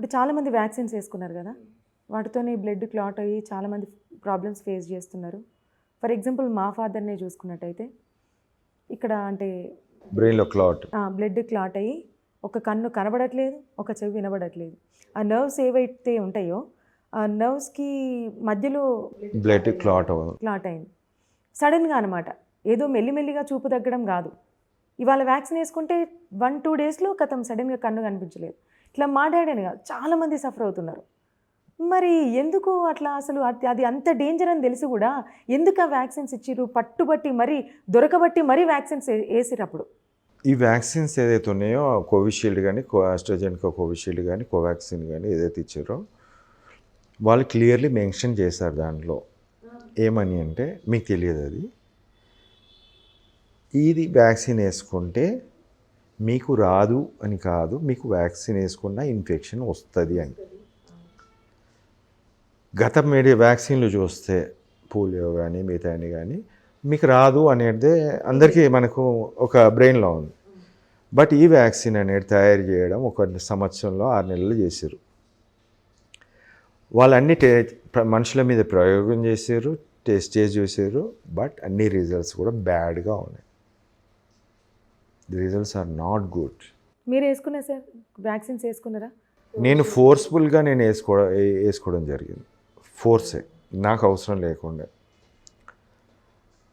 ఇప్పుడు చాలామంది వ్యాక్సిన్స్ వేసుకున్నారు కదా. వాటితోనే బ్లడ్ క్లాట్ అయ్యి చాలామంది ప్రాబ్లమ్స్ ఫేస్ చేస్తున్నారు. ఫర్ ఎగ్జాంపుల్ మా ఫాదర్నే చూసుకున్నట్టయితే ఇక్కడ అంటే బ్రెయిన్లో క్లాట్. బ్లడ్ క్లాట్ అయ్యి ఒక కన్ను కనబడట్లేదు ఒక చెవి వినబడట్లేదు. ఆ నర్వ్స్ ఏవైతే ఉంటాయో ఆ నర్వ్స్కి మధ్యలో బ్లడ్ క్లాట్ క్లాట్ అయింది. సడన్గా అనమాట ఏదో మెల్లిమెల్లిగా చూపు తగ్గడం కాదు. ఇవాళ వ్యాక్సిన్ వేసుకుంటే వన్ టూ డేస్లో కథం సడన్గా కన్ను కనిపించలేదు. ఇట్లా మాట్లాడాను కాదు చాలామంది సఫర్ అవుతున్నారు. మరి ఎందుకు అట్లా అసలు అది అది అంత డేంజర్ అని తెలిసి కూడా ఎందుకు ఆ వ్యాక్సిన్స్ ఇచ్చిర్రు? పట్టుబట్టి మరీ దొరకబట్టి మరీ వ్యాక్సిన్స్ వేసిరు అప్పుడు? ఈ వ్యాక్సిన్స్ ఏదైతే ఉన్నాయో కోవిషీల్డ్ కానీ కో ఆస్ట్రాజెనికా కోవిషీల్డ్ కానీ కోవాక్సిన్ కానీ ఏదైతే ఇచ్చారో వాళ్ళు క్లియర్లీ మెన్షన్ చేశారు దాంట్లో. ఏమని అంటే మీకు తెలియదు అది. ఇది వ్యాక్సిన్ వేసుకుంటే మీకు రాదు అని కాదు మీకు వ్యాక్సిన్ వేసుకున్న ఇన్ఫెక్షన్ వస్తుంది అని. గత మీడియా వ్యాక్సిన్లు చూస్తే పోలియో కానీ మిగతా కానీ మీకు రాదు అనేది అందరికీ మనకు ఒక బ్రెయిన్లో ఉంది. బట్ ఈ వ్యాక్సిన్ అనేది తయారు చేయడం ఒక సంవత్సరంలో ఆరు నెలలు చేశారు. వాళ్ళన్ని టే మనుషుల మీద ప్రయోగం చేశారు టెస్ట్ చేసి చూసారు బట్ అన్ని రిజల్ట్స్ కూడా బ్యాడ్గా ఉన్నాయి. The results are not good మీరు వేసుకున్నా సార్ వ్యాక్సిన్స్ వేసుకున్నారా? నేను ఫోర్స్ఫుల్గా నేను వేసుకోవడం వేసుకోవడం జరిగింది. ఫోర్సే నాకు అవసరం లేకుండా.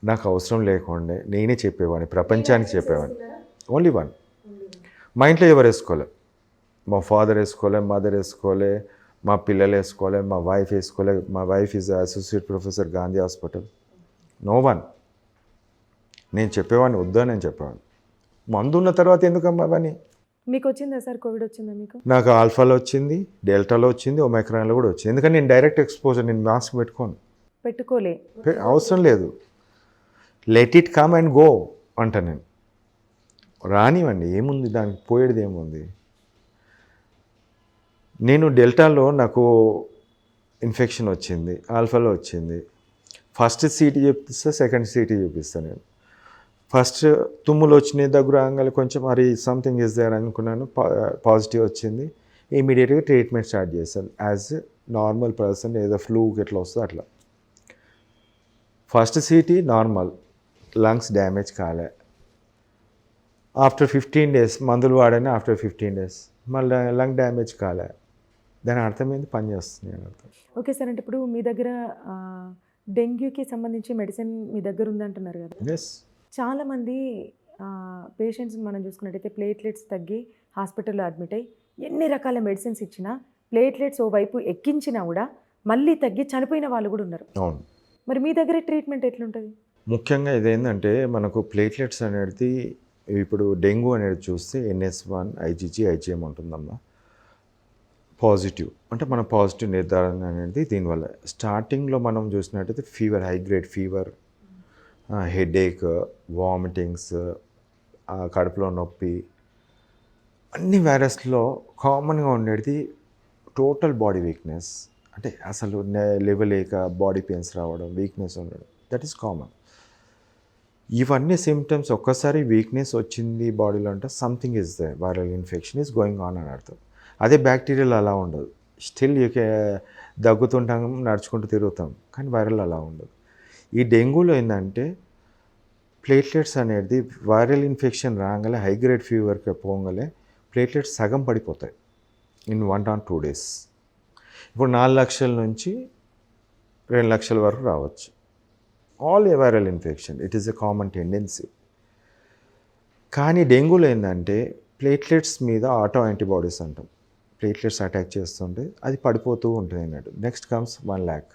నాకు అవసరం లేకుండా. నేనే చెప్పేవాడిని. ప్రపంచానికి చెప్పేవాడిని. ఓన్లీ వన్ మా ఇంట్లో ఎవరు వేసుకోలే? మా ఫాదర్ వేసుకోలే మదర్ వేసుకోలే మా పిల్లలు వేసుకోలే మా వైఫ్ వేసుకోలే. మా wife is associate professor Gandhi hospital no one నేను చెప్పేవాడిని వద్దా నేను చెప్పేవాడిని. మందు ఉన్న తర్వాత ఎందుకమ్మా అవన్నీ? మీకు వచ్చిందా సార్ కోవిడ్ వచ్చిందా మీకు? నాకు ఆల్ఫాలో వచ్చింది డెల్టాలో వచ్చింది ఒమైక్రాన్లో కూడా వచ్చింది. ఎందుకంటే నేను డైరెక్ట్ ఎక్స్పోజర్ నేను మాస్క్ పెట్టుకోను. పెట్టుకోలే. అవసరం లేదు. Let it come and go అంట నేను. రానివ్వండి ఏముంది దానికి? పోయేది ఏముంది? నేను డెల్టాలో నాకు ఇన్ఫెక్షన్ వచ్చింది ఆల్ఫాలో వచ్చింది. ఫస్ట్ సీటీ చూపిస్తా సెకండ్ సీటీ చూపిస్తాను నేను. ఫస్ట్ తుమ్ములు వచ్చినాయి దగ్గర రాగానే కొంచెం మరి సంథింగ్ ఇస్ దేర్ అనుకున్నాను పాజిటివ్ వచ్చింది. ఇమీడియట్గా ట్రీట్మెంట్ స్టార్ట్ చేశాను యాజ్ నార్మల్ పర్సన్ ఏదో ఫ్లూకి ఎట్లా వస్తుందో అట్లా. First CT normal lungs damage కాలే. ఆఫ్టర్ ఫిఫ్టీన్ డేస్ మందులు వాడాను ఆఫ్టర్ ఫిఫ్టీన్ డేస్ మళ్ళీ లంగ్ డ్యామేజ్ కాలే. దాని అర్థమైంది పని చేస్తుంది అని అర్థం. ఓకే సార్ అంటే ఇప్పుడు మీ దగ్గర డెంగ్యూకి సంబంధించి మెడిసిన్ మీ దగ్గర ఉందంటున్నారు కదా? ఎస్ చాలామంది పేషెంట్స్ మనం చూసుకున్నట్టయితే ప్లేట్లెట్స్ తగ్గి హాస్పిటల్లో అడ్మిట్ అయ్యి ఎన్ని రకాల మెడిసిన్స్ ఇచ్చినా ప్లేట్లెట్స్ ఓ వైపు ఎక్కించినా కూడా మళ్ళీ తగ్గి చనిపోయిన వాళ్ళు కూడా ఉన్నారు. అవును. మరి మీ దగ్గర ట్రీట్మెంట్ ఎట్లుంటుంది? ముఖ్యంగా ఇదేంటంటే మనకు ప్లేట్లెట్స్ అనేది ఇప్పుడు డెంగ్యూ అనేది చూస్తే ఎన్ఎస్ వన్ ఐజీజీ ఐజీఎం ఉంటుందమ్మా. పాజిటివ్. అంటే మన పాజిటివ్ నిర్ధారణ అనేది దీనివల్ల. స్టార్టింగ్లో మనం చూసినట్టయితే fever high grade fever headache vomitings కడుపులో నొప్పి అన్ని వైరస్లో కామన్గా ఉండేది టోటల్ బాడీ వీక్నెస్. అంటే అసలు లేవలేక బాడీ పెయిన్స్ రావడం వీక్నెస్ ఉండడం దట్ ఈస్ కామన్. ఇవన్నీ సిమ్టమ్స్ ఒక్కసారి వీక్నెస్ వచ్చింది బాడీలో అంటే something is the viral infection is going on అని అర్థం. అదే బ్యాక్టీరియల్ అలా ఉండదు. స్టిల్ యూకే దగ్గుతుంటాం నడుచుకుంటూ తిరుగుతాం కానీ వైరల్ అలా ఉండదు. ఈ డెంగ్యూలో ఏంటంటే ప్లేట్లెట్స్ అనేది వైరల్ ఇన్ఫెక్షన్ రాగానే హై గ్రేడ్ ఫీవర్కి పోగానే ప్లేట్లెట్స్ సగం పడిపోతాయి in one on two days. ఇప్పుడు నాలుగు లక్షల నుంచి రెండు లక్షల వరకు రావచ్చు. All a viral infection it is a common tendency. కానీ డెంగ్యూలో ఏంటంటే ప్లేట్లెట్స్ మీద ఆటో యాంటీబాడీస్ అంటాం. ప్లేట్లెట్స్ అటాక్ చేస్తుంటే అది పడిపోతూ ఉంటుంది అన్నట్టు. Next comes one lakh.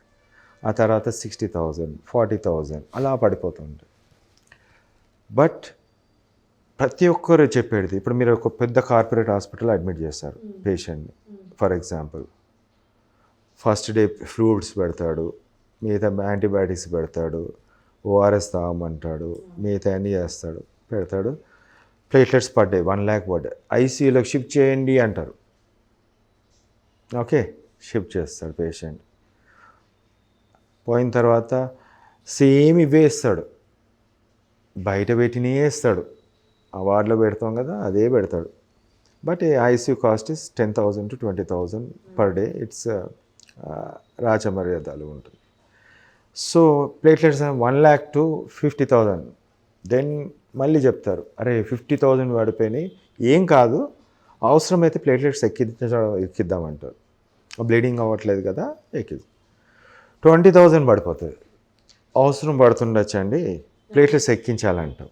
ఆ తర్వాత సిక్స్టీ థౌజండ్ ఫార్టీ థౌజండ్ అలా పడిపోతుంటాయి బట్ ప్రతి ఒక్కరు చెప్పేది ఇప్పుడు మీరు ఒక పెద్ద కార్పొరేట్ హాస్పిటల్ అడ్మిట్ చేస్తారు పేషెంట్ని. For example first day fruits పెడతాడు మిగతా యాంటీబయాటిక్స్ పెడతాడు ఓఆర్ఎస్ తాగమంటాడు మిగతా అన్నీ చేస్తాడు పెడతాడు. ప్లేట్లెట్స్ పడ్డాయి వన్ ల్యాక్ పడ్డాయి ఐసీయూలోకి షిఫ్ట్ చేయండి అంటారు. ఓకే షిఫ్ట్ చేస్తాడు పేషెంట్. పోయిన తర్వాత సేమ్ ఇవే ఇస్తాడు బయట పెట్టినే ఇస్తాడు ఆ పెడతాం కదా అదే పెడతాడు. But ICU cost is ten thousand to twenty thousand per day. It's రాచమర్యాదలు ఉంటుంది. So platelets one lakh to fifty thousand then మళ్ళీ చెప్తారు అరే ఫిఫ్టీ థౌజండ్ పడిపోయినాయి. ఏం కాదు అవసరమైతే ప్లేట్లెట్స్ ఎక్కించడం ఎక్కిద్దామంటారు బ్లీడింగ్ అవ్వట్లేదు కదా ఎక్కిద్దాం. ట్వంటీ థౌజండ్ పడిపోతుంది. అవసరం పడుతుండొచ్చు అండి ప్లేట్లెట్స్ ఎక్కించాలంటాం.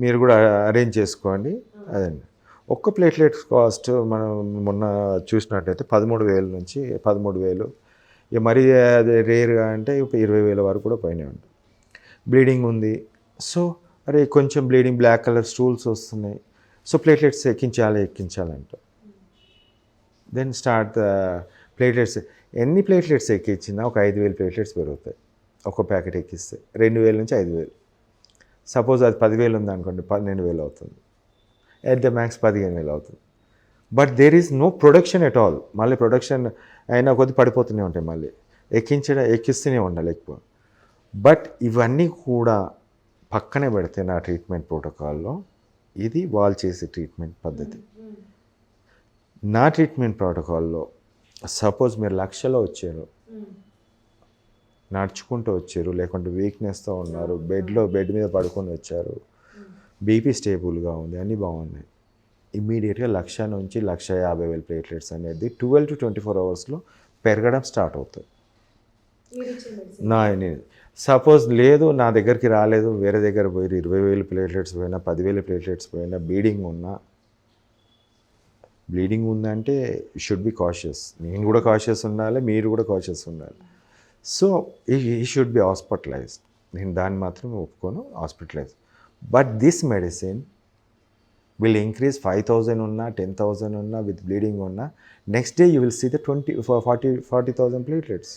మీరు కూడా అరేంజ్ చేసుకోండి. అదండి. ఒక్క ప్లేట్లెట్ కాస్ట్ మనం మొన్న చూసినట్టయితే పదమూడు వేల నుంచి పదమూడు వేలు. ఇక మరీ అది రేర్గా అంటే ఇప్పుడు ఇరవై వేల వరకు కూడా పైన ఉంటాం బ్లీడింగ్ ఉంది. సో అరే కొంచెం బ్లీడింగ్ బ్లాక్ కలర్ స్టూల్స్ వస్తున్నాయి. సో ప్లేట్లెట్స్ ఎక్కించాలి ఎక్కించాలంట. దెన్ స్టార్ట్ ప్లేట్లెట్స్ ఎన్ని ప్లేట్లెట్స్ ఎక్కించినా ఒక ఐదు వేలు ప్లేట్లెట్స్ పెరుగుతాయి. ఒక ప్యాకెట్ ఎక్కిస్తే రెండు వేల నుంచి ఐదు వేలు. సపోజ్ అది పదివేలు ఉంది అనుకోండి పన్నెండు వేలు అవుతుంది. ఎట్ ద మ్యాక్స్ పదిహేను వేలు అవుతుంది. But there is no production at all మళ్ళీ ప్రొడక్షన్ అయినా కొద్ది పడిపోతూనే ఉంటాయి మళ్ళీ. ఎక్కించడం ఎక్కిస్తూనే ఉండాలి ఎక్కువ. బట్ ఇవన్నీ కూడా పక్కనే పెడితే నా ట్రీట్మెంట్ ప్రోటోకాల్లో ఇది వాళ్ళు చేసే ట్రీట్మెంట్ పద్ధతి. నా ట్రీట్మెంట్ ప్రోటోకాల్లో సపోజ్ మీరు లక్షలో వచ్చారు. నడుచుకుంటూ వచ్చారు లేకుంటే వీక్నెస్తో ఉన్నారు బెడ్లో బెడ్ మీద పడుకొని వచ్చారు. బీపీ స్టేబుల్గా ఉంది అన్నీ బాగున్నాయి. ఇమ్మీడియట్గా లక్ష నుంచి లక్ష యాభై వేల ప్లేట్లెట్స్ అనేది ట్వెల్వ్ టు ట్వంటీ ఫోర్ అవర్స్లో పెరగడం స్టార్ట్ అవుతుంది. నా సపోజ్ లేదు నా దగ్గరికి రాలేదు వేరే దగ్గర పోయి ఇరవై వేలు ప్లేట్లెట్స్ పోయినా పదివేల ప్లేట్లెట్స్ పోయినా బ్లీడింగ్ ఉన్నా బ్లీడింగ్ ఉందంటే షుడ్ బి కాషియస్ నేను కూడా కాషియస్ ఉండాలి మీరు కూడా కాషియస్ ఉండాలి. సో ఈ షుడ్ బి హాస్పిటలైజ్డ్ నేను దాన్ని మాత్రం ఒప్పుకోను hospitalise but this medicine will increase five thousand ఉన్నా టెన్ థౌజండ్ ఉన్నా విత్ బ్లీడింగ్ ఉన్నా next day you will see the twenty forty forty thousand platelets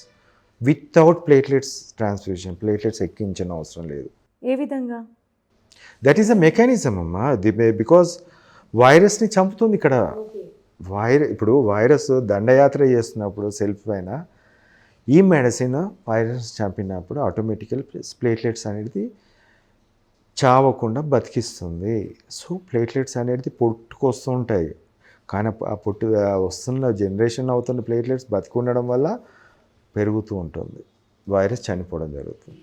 without platelets transfusion platelets ఎక్కించిన అవసరం లేదు. ఏ విధంగా? దట్ ఈస్ అ మెకానిజం అమ్మా. The because వైరస్ని చంపుతుంది ఇక్కడ. వైర ఇప్పుడు వైరస్ దండయాత్ర చేస్తున్నప్పుడు సెల్ఫ్ పైన ఈ మెడిసిన్ వైరస్ చంపినప్పుడు ఆటోమేటికల్ ప్లేట్లెట్స్ అనేది చావకుండా బతికిస్తుంది. సో ప్లేట్లెట్స్ అనేది పొట్టుకొస్తుంటాయి కానీ ఆ పుట్టు వస్తున్న జనరేషన్ అవుతున్న ప్లేట్లెట్స్ బతికి ఉండడం వల్ల పెరుగుతూ ఉంటుంది. వైరస్ చనిపోవడం జరుగుతుంది.